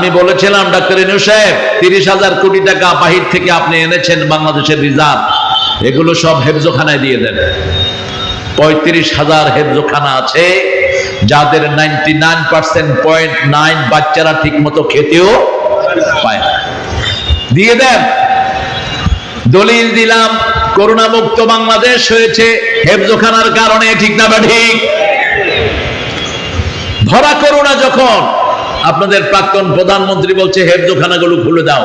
আমি বলেছিলাম, ডাক্তার ইনু সাহেব, তিরিশ হাজার কোটি টাকা বাহির থেকে আপনি এনেছেন বাংলাদেশের রিজার্ভ। এগুলো সব হেফজোখানায় দিয়ে দেন। পঁয়ত্রিশ হাজার হেফজোখানা আছে, যাদের ninety nine percent point nine বাচ্চারা ঠিক মতো খেতেও পায় দিয়ে দেন। দলিল দিলাম করোনা মুক্ত বাংলাদেশ হয়েছে, হেফজোখানার কারণে ঠিক না বা ঠিক? ধরা করোনা যখন আপনাদের প্রাক্তন প্রধানমন্ত্রী বলছে হেফজোখানাগুলো খুলে দাও।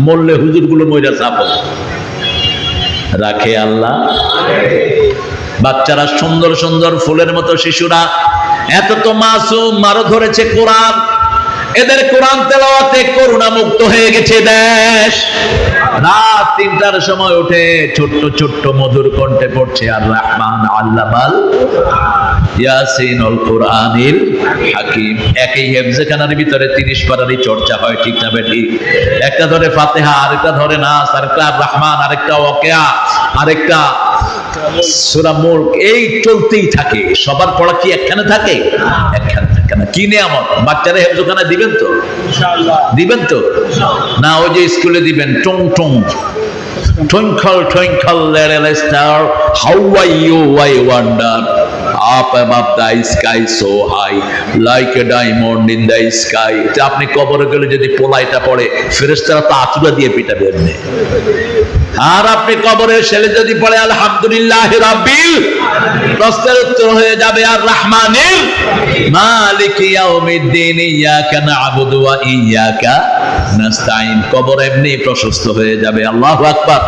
মরলে হুজুরগুলো মইরা চাপো রাখে আল্লাহ। বাচ্চারা সুন্দর সুন্দর ফুলের মতো শিশুরা। এত তো মাসুম, মারো ধরেছে কোরআন। এদের কোরআন তেলাওয়াতে করুণা মুক্ত হয়ে গেছে দেশ। রাত তিনটার সময় উঠে ছোট্ট ছোট্ট মধুর কণ্ঠে পড়ছে আর রহমান আল্লামাল ইয়াসিনুল কোরআনিল হাকিম। একই হেফজেখানার ভিতরে তিরিশ পারারই চর্চা হয় ঠিক না বেটি? একটা ধরে ফাতেহা আরেকটা ধরে নাস আরেকটা রহমান আরেকটা ওকেয়া আরেকটা সুরা মুল্ক এই চলতেই থাকে। সবার পড়া কি একখানে থাকে? একখানে থাকে না। কি নিয়ামত? বাচ্চারা হেফজোখানা দিবেন তো? দিবেন তো? না ওই যে স্কুলে দিবেন টং টং। Twinkle, twinkle, little star, how are you, I wonder? Above the sky so high, like a diamond in the sky. এটা আপনি কবরে গেলে যদি পোলাইটা পড়ে ফেরেশতারা তো আতুরা দিয়ে পিটাবে এমনি আর আপনি কবরে ছেলে যদি পড়ে আলহামদুলিল্লাহ রাব্বিল প্রশ্নের উত্তর হয়ে যাবে আর রহমানের। মালিক ইয়াউমিদ্দিন ইয়াকা না'বুদু ওয়া ইয়াকা নাস্তাইন কবর এমনি প্রশস্ত হয়ে যাবে আল্লাহু আকবার।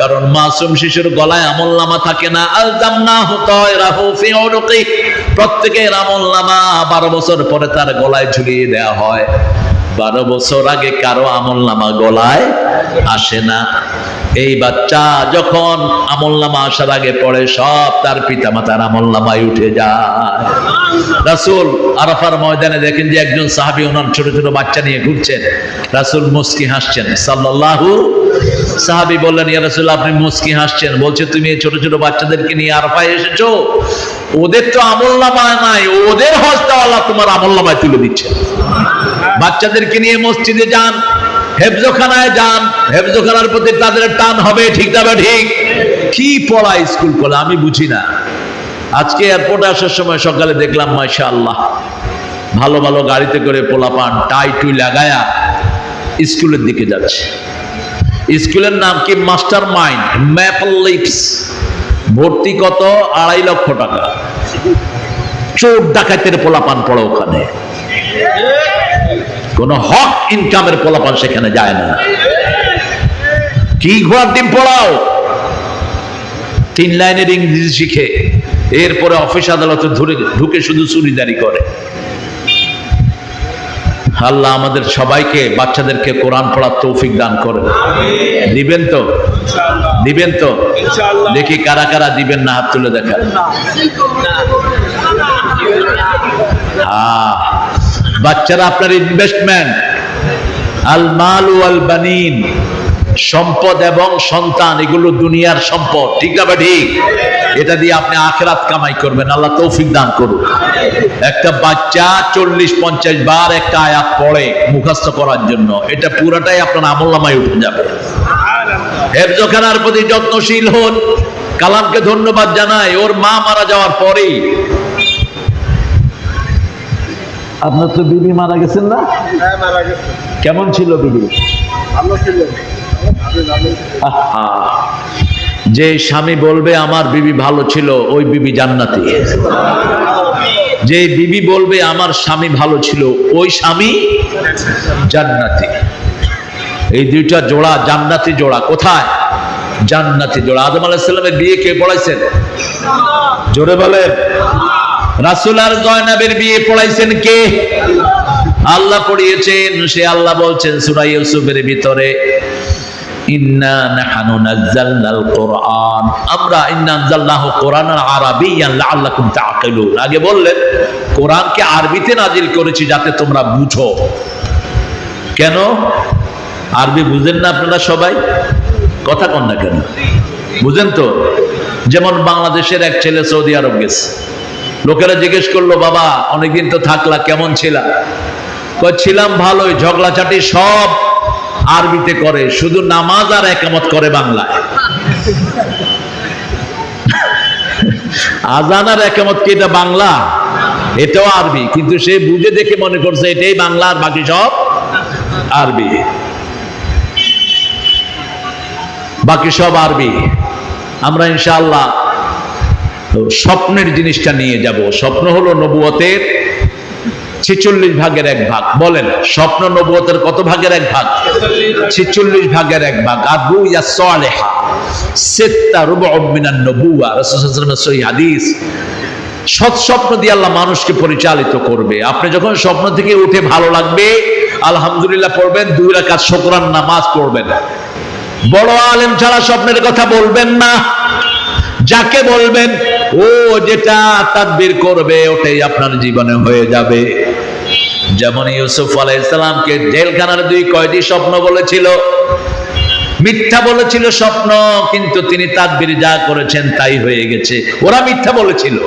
কারণ মাসুম শিশুর গলায় আমল নামা থাকে না। আল জামনাহু তায়রাহু ফি উনুকি। প্রত্যেকের আমল নামা বারো বছর পরে তার গলায় ঝুলিয়ে দেওয়া হয়। বারো বছর আগে কারও আমল নামা গলায় আসে না। এই বাচ্চা যখন আমল নামা আসার আগে পড়ে, সব তার পিতা মাতার আমল নামায় উঠে যায়। রাসুল আরাফার ময়দানে দেখেন যে একজন সাহাবি ওনার ছোট ছোট বাচ্চা নিয়ে ঘুরছেন। রাসুল মুস্কি হাসছেন। সাল্লাল্লাহু সাহাবি বললেন, ইয়া আপনি মুস্কি হাসছেন। বলছে, তুমি ছোট ছোট বাচ্চাদেরকে নিয়ে আরাফায় এসেছ? ওদের তো আমল নামায় নাই, ওদের হস্তা আল্লাহ তোমার আমল নামায় তুলে দিচ্ছে। বাচ্চাদেরকে নিয়ে মসজিদে যান, হেফজোখানায় যান, হেফজোখানার প্রতি তাদের টান হবে, ঠিক না ঠিক? কি পড়া স্কুল কলে আমি বুঝি না। আজকে এয়ারপোর্টে আসার সময় সকালে দেখলাম মাশা আল্লাহ ভালো ভালো গাড়িতে করে পোলাপান টাই টুই লাগায়া স্কুলের দিকে যাচ্ছে। স্কুলের নাম কি? Master Mind. Maple Leaps. ভর্তি কত? আড়াই লক্ষ টাকা। চোর ডাকাতের পোলাপান পড়ে ওখানে। কোন হক ইনকামের পোলাপান সেখানে যায় না। কি ঘোড়ার ডিম পড়াও? তিন লাইনের ইংরেজি শিখে। এরপরে অফিস আদালতে ধরে ঢুকে শুধু চুরিদারি করে। আল্লাহ আমাদের সবাইকে বাচ্চাদেরকে কোরআন পড়ার তৌফিক দান করেন। দিবেন তো? দিবেন তো? দেখি কারা কারা দিবেন না হাত তুলে দেখা বাচ্চারা আপনার ইনভেস্টমেন্ট আল মাল আল বানিন সম্পদ এবং সন্তান এগুলো দুনিয়ার সম্পদ। ঠিক না বা ঠিক? এটা দিয়ে আপনি আখেরাত কামাই করবেন। আল্লাহ তৌফিক দান করুন একটা বাচ্চা চল্লিশ পঞ্চাশ বার একটা আয়াত পড়ে মুখস্থ করার জন্য। এটা পুরাটাই আপনার আমল নামায় উঠে যাবে। হেফজখানার প্রতি যত্নশীল হন কালামকে ধন্যবাদ জানাই ওর মা মারা যাওয়ার পরেই। আপনার তো বিবি মারা গেছেন না? হ্যাঁ কেমন ছিল বিবি? ভালো আহা, যে স্বামী বলবে, আমার বিবি ভালো ছিল, ওই বিবি জান্নাতি। যে বিবি বলবে, আমার স্বামী ভালো ছিল, ওই স্বামী জান্নাতি। এই দুইটা জোড়া জান্নাতি জোড়া কোথায়? জান্নাতি জোড়া। আদম আলাহিসাল্লামের বিয়ে কে পড়াইছেন? জোরে বলেন। রাসুল আর জয়নাবের বিয়ে পড়াইছেন কে? আল্লাহ পড়িয়েছেন। সে আল্লাহ বলছেন সুরাই ইউসুফের ভিতরে কোরআন। আমরা কোরআনকে আরবিতে করেছি যাতে তোমরা বুঝো। কেন? আরবি বুঝেন না আপনারা সবাই? কথা কন না কেন? বুঝেন তো? যেমন বাংলাদেশের এক ছেলে সৌদি আরব গেছে। লোকেরা জিজ্ঞেস করল, বাবা, অনেকদিন তো থাকলা, কেমন ছিলা? ছিলাম ভালোই, ঝগড়াঝাটি সব আরবিতে করে, শুধু নামাজ আর একামত করে বাংলায়। আজান আর একামত কি, এটা বাংলা? এটাও আরবি, কিন্তু সে বুঝে দেখে মনে করছে এটাই বাংলা আর বাকি সব আরবি। বাকি সব আরবি। আমরা ইনশাআল্লাহ স্বপ্নের জিনিসটা নিয়ে যাব। স্বপ্ন হলো নবুয়তের ছেচল্লিশ ভাগের এক ভাগ। বলেন, স্বপ্ন নবুয়তের কত ভাগের এক ভাগ? ছেচল্লিশ ভাগের এক ভাগ। আর রুইয়া সালেহা, সেত্তা রুবু মিনান নবুয়া। রাসূলুল্লাহ সাল্লাল্লাহু হাদিস। সৎ স্বপ্ন দিয়ে আল্লাহ মানুষকে পরিচালিত করবে। আপনি যখন স্বপ্ন থেকে উঠে ভালো লাগবে, আলহামদুলিল্লাহ পড়বেন, দুই রাকাত শুকরান নামাজ পড়বেন। বড় আলেম ছাড়া স্বপ্নের কথা বলবেন না। যাকে বলবেন, ও যেটা তাদবির করবে, ওটাই আপনার জীবনে হয়ে যাবে। যেমন ইউসুফ আলাইসালামকে জেলখানার দুই কয়টি স্বপ্ন বলেছিল। মিথ্যা বলেছিল স্বপ্ন, কিন্তু তিনি তাদবির যা করেছেন তাই হয়ে গেছে। ওরা মিথ্যা বলেছিল।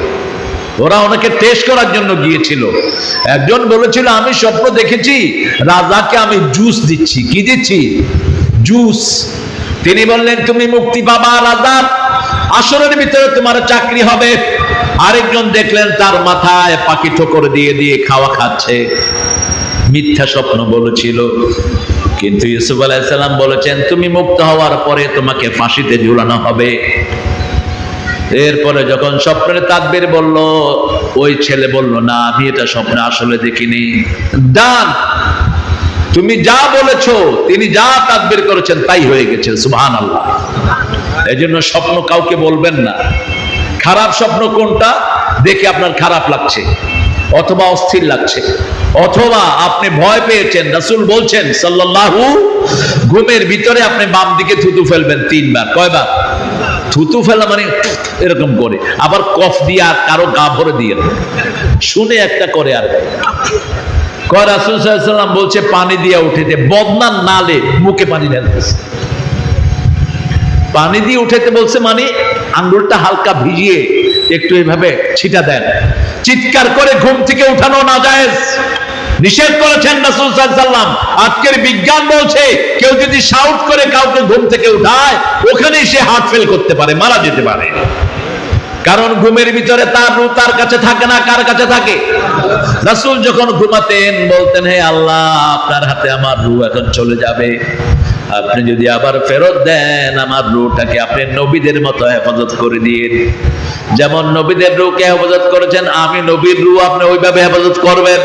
ওরা ওনাকে টেস্ট করার জন্য গিয়েছিল। একজন বলেছিল, আমি স্বপ্ন দেখেছি, রাজাকে আমি জুস দিচ্ছি। কি দিচ্ছি? জুস। তিনি বললেন, তুমি মুক্তি পাবা, রাজা। আসরের ভিতরে তোমার চাকরি হবে। আরেকজন দেখলেন তার মাথায় পাখি ঠোকর দিয়ে দিয়ে খাওয়া খাচ্ছে। মিথ্যা স্বপ্ন বলেছিল। কিন্তু ইউসুফ আলাইসাল্লাম বলেছেন, তুমি মুক্ত হওয়ার পরে তোমাকে ফাঁসিতে ঝুলানো হবে। এরপরে যখন স্বপ্নের তাদবির বলল, ওই ছেলে বলল, না, আমি এটা স্বপ্নে আসলে দেখিনি। ডান, তুমি যা বলেছ, তিনি যা তাদবির করেছেন, তাই হয়ে গেছে সুবহান আল্লাহ এই জন্য স্বপ্ন কাউকে বলবেন না। খারাপ স্বপ্ন কোনটা? দেখে আপনার খারাপ লাগছে, অথবা অস্থির লাগছে, অথবা আপনি ভয় পেয়েছেন, রাসূল বলছেন, সাল্লাল্লাহু, ঘুমের ভিতরে আপনি বাম দিকে থুতু ফেলবেন তিনবার। কয়বার? থুতু ফেলা মানে এরকম করে, আবার কফ দিয়ে আর কারও গা ভরে দিয়ে শুনে একটা করে আর কয়, রাসুল সাল্লাম বলছে, পানি দিয়ে উঠেতে বদনার নালে মুখে পানি ঢালতেছে পানি দিয়ে উঠেতে বলছে মানে আঙ্গুলটা হালকা ভিজিয়ে একটু এভাবে ছিটা দেন। চিৎকার করে ঘুম থেকে উঠানো না যায় নিষেধ করেছেন রাসূল সাল্লাম আজকের বিজ্ঞান বলছে, কেউ যদি শাউট করে কাউকে ঘুম থেকে উঠায়, ওখানেই সে হার্ট ফেল করতে পারে, মারা যেতে পারে। কারণ ঘুমের ভিতরে তার রু তার কাছে থাকে না, কার কাছে থাকে? রাসূল যখন ঘুমাতেন, বলতেন, হে আল্লাহ, আপনার হাতে আমার রু এখন চলে যাবে। আপনি যদি আবার ফেরত দেন, আমার রুটাকে আপনি নবীদের মতো হেফাজত করে দিন। যেমন নবীদের রুকে হেফাজত করেছেন, আমি নবীর রু আপনি ওইভাবে হেফাজত করবেন।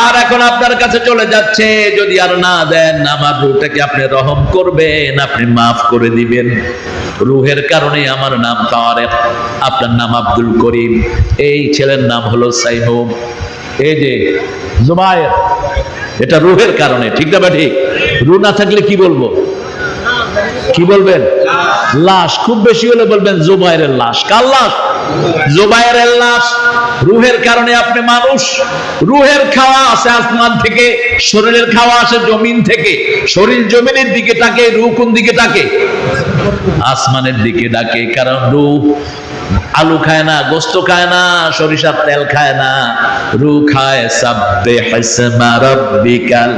আর এখন আপনার কাছে চলে যাচ্ছে, যদি আর না দেন, আমার রুটাকে আপনি রহম করবেন, আপনি মাফ করে দিবেন। রুহের কারণে আমার নাম তারেক, আপনার নাম আব্দুল করিম। এই ছেলের নাম হলো সাইমুম এই যে জুবায়ের, এটা রুহের কারণে, ঠিক না ঠিক? রু না থাকলে কি বলব? কি বলবেন? লাশ, খুব বেশি হলে বলবেন জুবাইরের লাশ। কার লাশ? জুবাইরের লাশ। রুহের কারণে আপনি মানুষ। রুহের খাওয়া আসে আসমান থেকে, শরীরের খাওয়া আসে জমিন থেকে। শরীর জমিনের দিকে তাকে, রু কোন দিকে তাকে? আসমানের দিকে ডাকে। কারণ রু আলু খায় না, গোস্ত খায় না, সরিষার তেল খায় না। রু খায়, সাব্বে হাসমা রব্বিকাল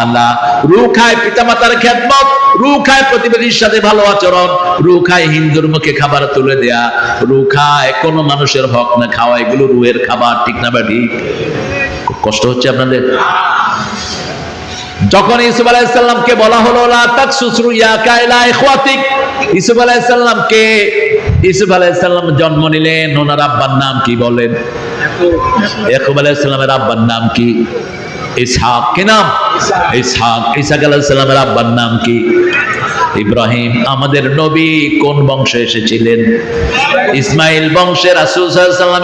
আলা। রু খায় পিতামাতার খেদমত, রু খায় প্রতিবেশীর সাথে ভালো আচরণ, রু খায় হিন্দুর মুখে খাবার তুলে দেয়া, রু খায় কোন মানুষের হক না খাওয়া, এগুলো রুহের খাবার, ঠিক না বা কষ্ট হচ্ছে আপনাদের? যখন ইসুফ আলাইসাল্লামকে বলা হলো, লা তাকসুসরু ইয়া কাইলা ইখওয়াতিক ইসুফ আলাইসাল্লামকে ইসুফ আলাইসাল্লাম জন্ম নিলেন, ওনার আব্বার নাম কি বলেন? ইয়াকুব আলাইসাল্লামের আব্বার নাম কি? ইসহাক, কি নাম? ইসহাক। ইসাক আলাইসাল্লামের আব্বার নাম কি? ইব্রাহিম। আমাদের নবী কোন বংশে এসেছিলেন? ইসমাইল বংশের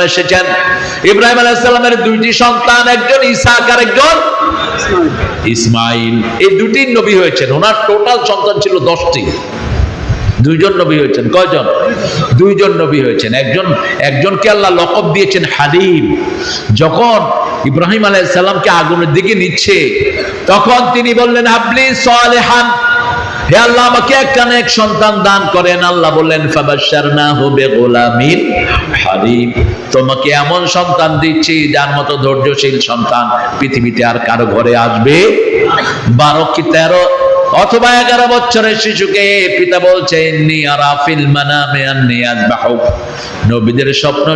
এসেছেন। ইব্রাহিম আলাইহিস সালামের দুইটি সন্তান, একজন ইসাক আর একজন ইসমাইল। এই দুটি নবী হয়েছেন। ওনার টোটাল সন্তান ছিল দশটি। দুইজন নবী হয়েছেন। কয়জন? দুইজন নবী হয়েছেন। একজন, একজনকে আল্লাহ লকব দিয়েছেন হালিম। যখন ইব্রাহিম আলাইহিস সালামকে আগুনের দিকে নিচ্ছে, তখন তিনি বললেন, আপনি সালেহান। হে আল্লাহ, আমাকে একটা নেক সন্তান দান করেন। আল্লাহ বললেন, ফাবাশশারনাহু বিগুলামিন হালিম। তোমাকে এমন সন্তান দিচ্ছি, যার মতো ধৈর্যশীল সন্তান পৃথিবীতে আর কারও ঘরে আসবে বারো কি তেরো? অথবা এগারো বছরের শিশুকে পিতা বলছে ইন্নী আরা ফিল মানামে আন্নী আযবাহুক নবীদের স্বপ্ন